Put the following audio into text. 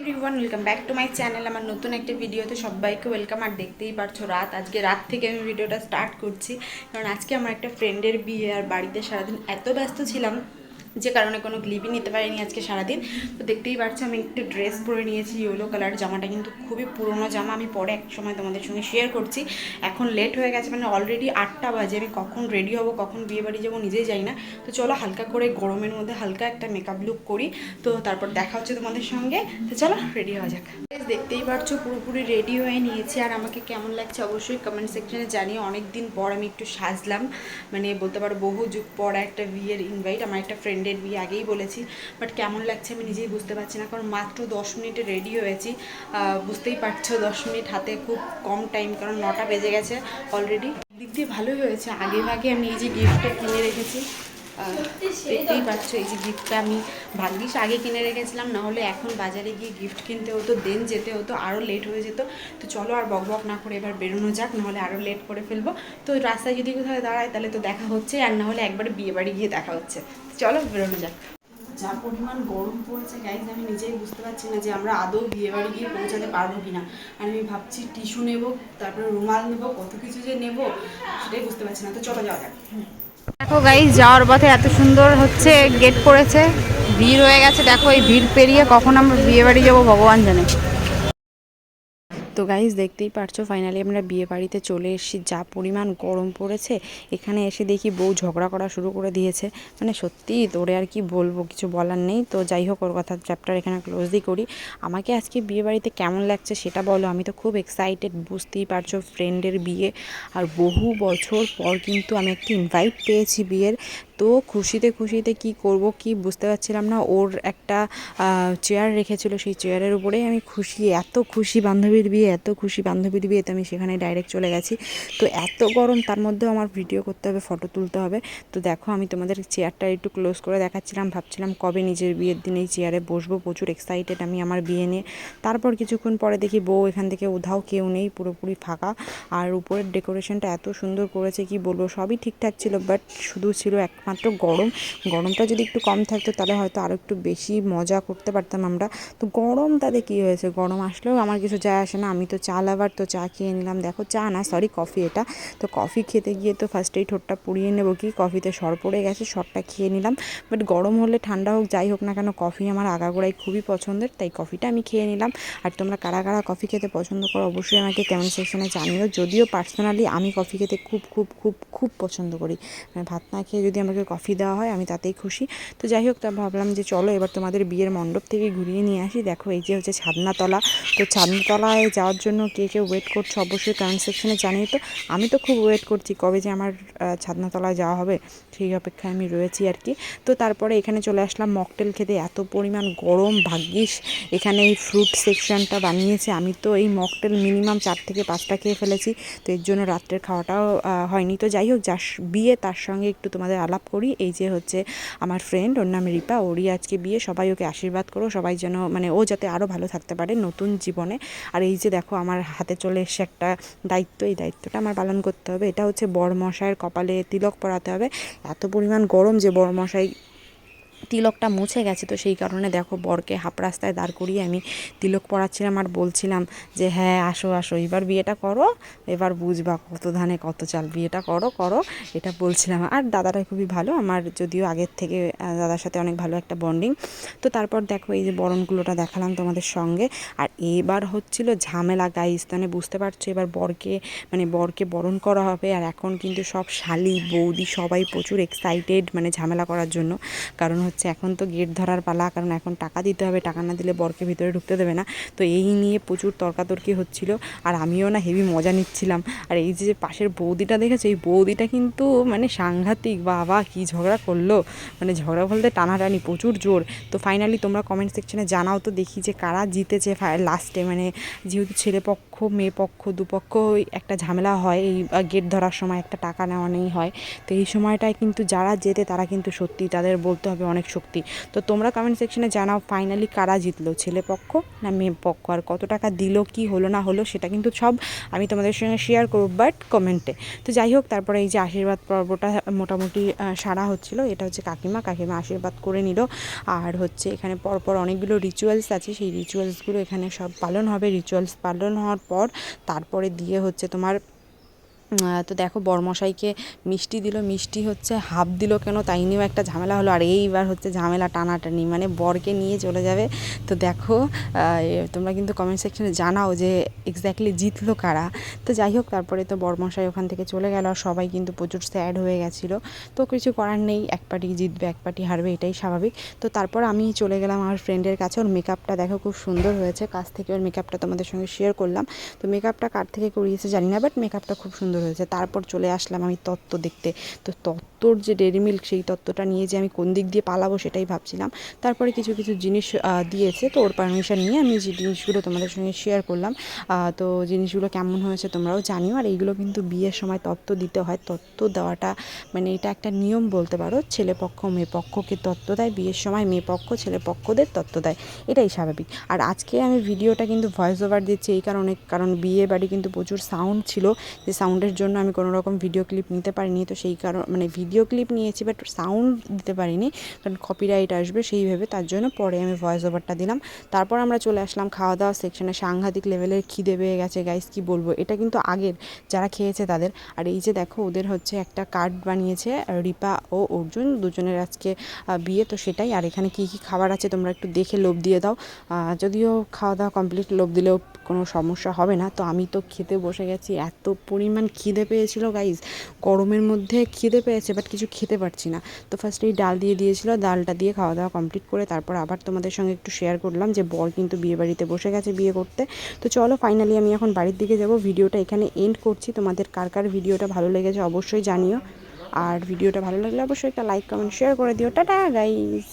Everyone welcome back to my channel আমার নতুন একটা ভিডিওতে সবাইকে ওয়েলকাম আর দেখতেই পারছ রাত। আজকে রাত থেকে আমি ভিডিওটা স্টার্ট করছি। কারণ আজকে আমার একটা ফ্রেন্ডের বিয়ে আর বাড়িতে সারাদিন এত ব্যস্ত ছিলাম। যে কারণে কোনো ক্লিপই নিতে পারিনি আজকে সারাদিন। তো দেখতেই পারছ, আমি একটু ড্রেস পরে নিয়েছি ইয়েলো কালার জামাটা কিন্তু খুবই পুরনো জামা। আমি পরে এক সময় তোমাদের সঙ্গে শেয়ার করছি। এখন লেট হয়ে গেছে মানে অলরেডি আটটা বাজে। আমি কখন রেডি হব, কখন বিয়ে বাড়ি যাব নিজেই যাই না। তো চলো হালকা করে গরমের মধ্যে হালকা একটা মেকআপ লুক করি। তো তারপর দেখা হচ্ছে তোমাদের সঙ্গে। তো চলো রেডি হওয়া যাক। দেখতেই পারছ, পুরোপুরি রেডি হয়ে নিয়েছি। আর আমাকে কেমন লাগছে অবশ্যই কমেন্ট সেকশনে জানিয়ে অনেক দিন পর আমি একটু সাজলাম। মানে বলতে পারো, বহু যুগ পর একটা বিয়ের ইনভাইট আমার একটা ফ্রেন্ডের বিয়ে আগেই বলেছি বাট কেমন লাগছে আমি নিজেই বুঝতে পারছি না, কারণ মাত্র দশ মিনিটে রেডি হয়েছি। বুঝতেই পারছ দশ মিনিট হাতে খুব কম টাইম কারণ নটা বেজে গেছে অলরেডি দিক দিয়ে ভালোই হয়েছে, আগে ভাগে আমি এই যে গিফটটা কিনে রেখেছি। দেখতেই পাচ্ছ এই যে গিফটটা আমি ভাগ্যিস আগে কিনে রেখেছিলাম না হলে এখন বাজারে গিয়ে গিফট কিনতে হতো দেন যেতে হতো আরও লেট হয়ে যেত। তো চলো আর বক বক না করে এবার বেরোনো যাক নাহলে আরও লেট করে ফেলব। তো রাস্তায় যদি কোথাও দাঁড়ায় তাহলে তো দেখা হচ্ছে আর না হলে একবারে বিয়ে বাড়ি গিয়ে দেখা হচ্ছে। চলো বেরোনো যাক। যা পরিমাণ গরম পড়েছে গাইজ আমি নিজেই বুঝতে পারছি না যে আমরা আদৌ বিয়ে বাড়ি গিয়ে পৌঁছাতে পারব কিনা। আর আমি ভাবছি টিস্যু নেব তারপরে রুমাল নেব কত কিছু যে নেব সেটাই বুঝতে পারছি না। তো চলো যাওয়া যাক। দেখো গাই যাওয়ার পথে এত সুন্দর হচ্ছে গেট পড়েছে। ভিড় হয়ে গেছে, দেখো এই ভিড় পেরিয়ে কখন আমরা বিয়ে বাড়ি যাব, ভগবান জানে। তো গাইজ দেখতেই পারছ ফাইনালি আমরা বিয়ে বাড়িতে চলে এসেছি। যা পরিমাণ গরম পড়েছে, এখানে এসে দেখি বউ ঝগড়া করা শুরু করে দিয়েছে। মানে সত্যি, তোরে আর কি বলব, কিছু বলার নেই। তো যাই হোক, ওর কথা চ্যাপ্টার এখানে ক্লোজই করি। আমাকে আজকে বিয়ে বাড়িতে কেমন লাগছে সেটা বলো? আমি তো খুব এক্সাইটেড বুঝতেই পারছ ফ্রেন্ডের বিয়ে। আর বহু বছর পর কিন্তু আমি একটা ইনভাইট পেয়েছি বিয়ের। তো খুশিতে খুশিতে কি করব কি বুঝতে পারছিলাম না। ওর একটা চেয়ার রেখেছিল, সেই চেয়ারের উপরেই আমি খুশি। এত খুশি বান্ধবীর বিয়ে, এত খুশি বান্ধবীর বিয়েতে আমি সেখানে ডাইরেক্ট চলে গেছি। তো এত গরম, তার মধ্যেও আমার ভিডিও করতে হবে ফটো তুলতে হবে। তো দেখো, আমি তোমাদের চেয়ারটা একটু ক্লোজ করে দেখাচ্ছিলাম, ভাবছিলাম কবে নিজের বিয়ের দিন এই চেয়ারে বসবো। প্রচুর এক্সাইটেড আমি আমার বিয়ে নিয়ে। তারপর কিছুক্ষণ পরে দেখি বউ এখান থেকে উধাও কেউ নেই, পুরোপুরি ফাঁকা। আর উপরের ডেকোরেশনটা এত সুন্দর করেছে, কি বলব, সবই ঠিকঠাক ছিল বাট শুধু ছিল একমাত্র গরম। গরমটা যদি একটু কম থাকতো তাহলে হয়তো আরও একটু বেশি মজা করতে পারতাম আমরা। তো গরম তাতে কী হয়েছে? গরম আসলেও আমার কিছু যায় আসে না। আমি তো চা লাভার, তো চা খেয়ে নিলাম। দেখো, চা না সরি কফি এটা। তো কফি খেতে গিয়ে তো ফার্স্টেই ঠোঁটটা পুড়িয়ে নেব কি? কফিতে সর পড়ে গেছে, সরটা খেয়ে নিলাম। বাট গরম হলে ঠান্ডা হোক, যাই হোক না কেন কফি আমার আগাগোড়াই খুবই পছন্দের, তাই কফিটা আমি খেয়ে নিলাম। আর তোমরা কারা কারা কফি খেতে পছন্দ করো, অবশ্যই আমাকে কমেন্ট সেকশনে জানিও। যদিও পার্সোনালি আমি কফি খেতে খুব খুব খুব খুব পছন্দ করি। মানে ভাত না খেয়ে যদি আমাকে কফি দেওয়া হয়, আমি তাতেই খুশি। তো যাই হোক, তা ভাবলাম যে চলো এবার তোমাদের বিয়ের মণ্ডপ থেকে ঘুরিয়ে নিয়ে আসি। দেখো এই যে হচ্ছে ছাদনাতলা। তো ছাদনাতলায় যাওয়ার জন্য কে কে ওয়েট করছ অবশ্যই কমেন্ট সেকশনে জানিয়ে তো। আমি তো খুব ওয়েট করছি কবে যে আমার ছাদনাতলায় যাওয়া হবে, সেই অপেক্ষায় আমি রয়েছি আর কি। তো তারপরে এখানে চলে আসলাম মকটেল খেতে। এত পরিমাণ গরম, ভাগ্যিস। এখানে এই ফ্রুট সেকশনটা বানিয়েছে। আমি তো এই মকটেল মিনিমাম চার থেকে পাঁচটা খেয়ে ফেলেছি। তো এর জন্য রাত্রের খাওয়াটাও হয়নি। তো যাই হোক যার বিয়ে, তার সঙ্গে একটু তোমাদের আলাপ করি। এই যে হচ্ছে আমার ফ্রেন্ড ওর নাম রিপা। ওরই আজকে বিয়ে। সবাই ওকে আশীর্বাদ করো। সবাই যেন মানে ও যাতে আরও ভালো থাকতে পারে নতুন জীবনে। আর এই যে দেখো, আমার হাতে চলে এসে একটা দায়িত্ব। এই দায়িত্বটা আমার পালন করতে হবে। এটা হচ্ছে বড় বড়মশাইয়ের কপালে তিলক পরাতে হবে। এত পরিমাণ গরম যে বড়মশাই তিলকটা মুছে গেছে, তো সেই কারণে দেখো বরকে হাফ রাস্তায় দাঁড় করিয়ে আমি তিলক পড়াচ্ছিলাম আর বলছিলাম যে হ্যাঁ আসো আসো, এবার বিয়েটা করো, এবার বুঝবা কত ধানে কত চাল, বিয়েটা করো করো। এটা বলছিলাম। আর দাদাটা খুবই ভালো, আমার যদিও আগের থেকে দাদার সাথে অনেক ভালো একটা বন্ডিং তো তারপর দেখো এই যে বরণগুলোটা দেখালাম তোমাদের সঙ্গে। আর এবার হচ্ছিল ঝামেলা গাইস মানে বুঝতে পারছ, এবার বরকে মানে বরকে বরণ করা হবে। আর এখন কিন্তু সব শালি, বৌদি সবাই প্রচুর এক্সাইটেড মানে ঝামেলা করার জন্য। কারণ হচ্ছে এখন তো গেট ধরার পালা, কারণ এখন টাকা দিতে হবে, টাকা না দিলে বরকে ভিতরে ঢুকতে দেবে না। তো এই নিয়ে প্রচুর তর্কাতর্কি হচ্ছিল, আর আমিও না হেভি মজা নিচ্ছিলাম। আর এই যে পাশের বৌদিটা দেখেছে? এই বৌদিটা কিন্তু মানে সাংঘাতিক, বাবা কি ঝগড়া করল? মানে ঝগড়া বলতে টানাটানি, প্রচুর জোর। তো ফাইনালি তোমরা কমেন্ট সেকশনে জানাও তো দেখি যে কারা জিতেছে লাস্টে মানে যেহেতু ছেলেপক্ষ মেয়ে পক্ষ, দুপক্ষ একটা ঝামেলা হয়। এই গেট ধরার সময় একটা টাকা নেওয়া নেই হয়। তো এই সময়টায় কিন্তু যারা জেতে তারা কিন্তু সত্যি তাদের বলতে হবে অনেক শক্তি। তো তোমরা কমেন্ট সেকশনে জানাও ফাইনালি কারা জিতলো, ছেলে পক্ষ না মেয়ে পক্ষ? আর কত টাকা দিল, কি হলো, না হলো, সেটা কিন্তু সব আমি তোমাদের সঙ্গে শেয়ার করব বাট কমেন্টে তো যাই হোক, তারপরে এই যে আশীর্বাদ পর্বটা মোটামুটি সারা হচ্ছিল, এটা হচ্ছে কাকিমা। কাকিমা আশীর্বাদ করে নিল। আর হচ্ছে এখানে পরপর অনেকগুলো রিচুয়ালস আছে। সেই রিচুয়ালসগুলো এখানে সব পালন হবে। রিচুয়ালস পালন হওয়ার পর তারপরে দিয়ে হচ্ছে তোমার তো দেখো বরমশাইকে মিষ্টি দিল, মিষ্টি হচ্ছে হাফ দিল কেন তাই নিয়েও একটা ঝামেলা হলো। আর এইবার হচ্ছে ঝামেলা টানাটানি মানে বরকে নিয়ে চলে যাবে। তো দেখো তোমরা কিন্তু কমেন্ট সেকশনে জানাও যে এক্স্যাক্টলি জিতলো কারা। তো যাই হোক, তারপরে তো বরমশাই ওখান থেকে চলে গেল আর সবাই কিন্তু প্রচুর স্যাড হয়ে গেছিল। তো কিছু করার নেই, এক পার্টি জিতবে, এক পার্টি হারবে, এটাই স্বাভাবিক। তো তারপর আমি চলে গেলাম আমার ফ্রেন্ডের কাছে, ওর মেকআপটা দেখো খুব সুন্দর হয়েছে। কাছ থেকে ওর মেকআপটা তোমাদের সঙ্গে শেয়ার করলাম। তো মেকআপটা কার থেকে করিয়েছে জানি না বাট মেকআপটা খুব সুন্দর হয়েছে। তারপর চলে আসলাম আমি তত্ত্ব দেখতে। তো তত্ত্বর যে ডেরি মিল্ক সেই তত্ত্বটা নিয়ে যে আমি কোন দিক দিয়ে পালাবো সেটাই ভাবছিলাম। তারপরে কিছু কিছু জিনিস দিয়েছে, তো ওর পারমিশন নিয়ে আমি যে জিনিসগুলো তোমাদের সঙ্গে শেয়ার করলাম তো জিনিসগুলো কেমন হয়েছে তোমরাও জানিও। আর এইগুলো কিন্তু বিয়ের সময় তত্ত্ব দিতে হয়। তত্ত্ব দেওয়াটা মানে এটা একটা নিয়ম বলতে পারো, ছেলে পক্ষ, মেয়ে পক্ষকে তত্ত্ব দেয়। বিয়ের সময় মেয়ে পক্ষ, ছেলে পক্ষদের তত্ত্ব দেয়। এটাই স্বাভাবিক। আর আজকে আমি ভিডিওটা কিন্তু ভয়েস ওভার দিচ্ছি এই কারণে, কারণ বিয়ে বাড়ি কিন্তু প্রচুর সাউন্ড ছিল। যে সাউন্ডের জন্য আমি কোনো রকম ভিডিও ক্লিপ নিতে পারিনি, তো সেই কারণ মানে ভিডিও ক্লিপ নিয়েছি বাট সাউন্ড দিতে পারিনি, কারণ কপিরাইট আসবে সেই ভেবে তার জন্য পরে আমি ভয়েস ওভারটা দিলাম। তারপর আমরা চলে আসলাম খাওয়া দাওয়া সেকশনে সাংঘাতিক লেভেলের খিদে পেয়ে গেছে গাইস কি বলব? এটা কিন্তু আগের, যারা খেয়েছে তাদের। আর এই যে দেখো, ওদের হচ্ছে একটা কার্ড বানিয়েছে, রিপা ও অর্জুন, দুজনের আজকে বিয়ে, তো সেটাই। আর এখানে কি কি খাবার আছে তোমরা একটু দেখে লোভ দিয়ে দাও। যদিও খাওয়া দাওয়া কমপ্লিট লোভ দিলেও কোনো সমস্যা হবে না। তো আমি তো খেতে বসে গেছি, এত পরিমাণ খিদে পেয়েছিল গাইস গরমের মধ্যে খিদে পেয়েছে বাট কিছু খেতে পারছি না। তো ফার্স্ট এই ডাল দিয়ে দিয়েছিল, ডালটা দিয়ে খাওয়া দাওয়া কমপ্লিট করে তারপর আবার তোমাদের সঙ্গে একটু শেয়ার করলাম যে বর কিন্তু বিয়ে বাড়িতে বসে গেছে বিয়ে করতে। তো চলো ফাইনালি আমি এখন বাড়ির দিকে যাব। ভিডিওটা এখানে এন্ড করছি। তোমাদের কার কার ভিডিওটা ভালো লেগেছে অবশ্যই জানিও। আর ভিডিওটা ভালো লাগলে অবশ্যই একটা লাইক কমেন্ট শেয়ার করে দিও। Tata guys